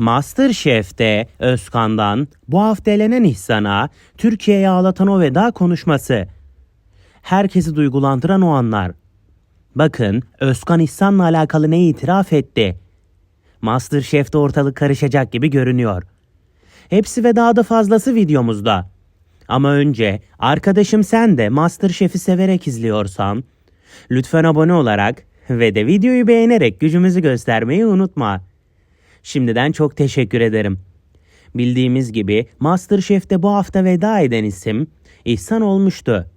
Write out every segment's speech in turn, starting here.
Masterchef'te Özkan'dan bu hafta elenen İhsan'a Türkiye'ye ağlatan o veda konuşması. Herkesi duygulandıran o anlar. Bakın Özkan İhsan'la alakalı ne itiraf etti. Masterchef'te ortalık karışacak gibi görünüyor. Hepsi ve daha da fazlası videomuzda. Ama önce arkadaşım sen de Masterchef'i severek izliyorsan lütfen abone olarak ve de videoyu beğenerek gücümüzü göstermeyi unutma. Şimdiden çok teşekkür ederim. Bildiğimiz gibi Masterchef'te bu hafta veda eden isim İhsan olmuştu.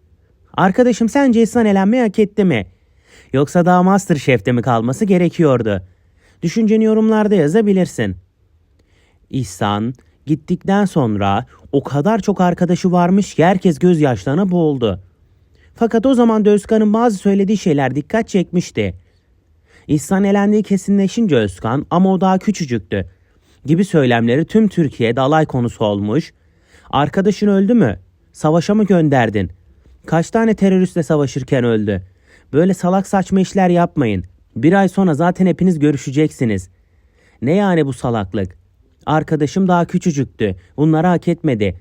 Arkadaşım sence İhsan elenmeyi hak etti mi? Yoksa daha Masterchef'te mi kalması gerekiyordu? Düşünceni yorumlarda yazabilirsin. İhsan gittikten sonra o kadar çok arkadaşı varmış ki herkes gözyaşlarına boğuldu. Fakat o zaman da Özkan'ın bazı söylediği şeyler dikkat çekmişti. İhsan elendiği kesinleşince Özkan ama o daha küçücüktü gibi söylemleri tüm Türkiye'de alay konusu olmuş. Arkadaşın öldü mü? Savaşa mı gönderdin? Kaç tane teröristle savaşırken öldü? Böyle salak saçma işler yapmayın. Bir ay sonra zaten hepiniz görüşeceksiniz. Ne yani bu salaklık? Arkadaşım daha küçücüktü. Bunları hak etmedi.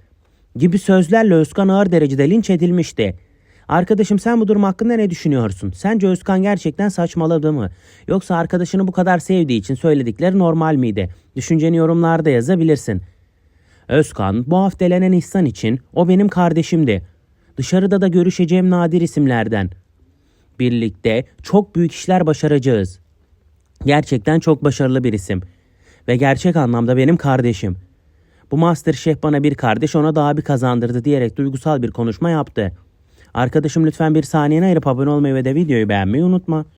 Gibi sözlerle Özkan ağır derecede linç edilmişti. Arkadaşım sen bu durum hakkında ne düşünüyorsun? Sence Özkan gerçekten saçmaladı mı? Yoksa arkadaşını bu kadar sevdiği için söyledikleri normal miydi? Düşünceni yorumlarda yazabilirsin. Özkan bu hafta elenen İhsan için o benim kardeşimdi. Dışarıda da görüşeceğim nadir isimlerden. Birlikte çok büyük işler başaracağız. Gerçekten çok başarılı bir isim. Ve gerçek anlamda benim kardeşim. Bu Masterchef bana bir kardeş ona daha bir kazandırdı diyerek duygusal bir konuşma yaptı. Arkadaşım lütfen bir saniyene ayırıp abone olmayı ve de videoyu beğenmeyi unutma.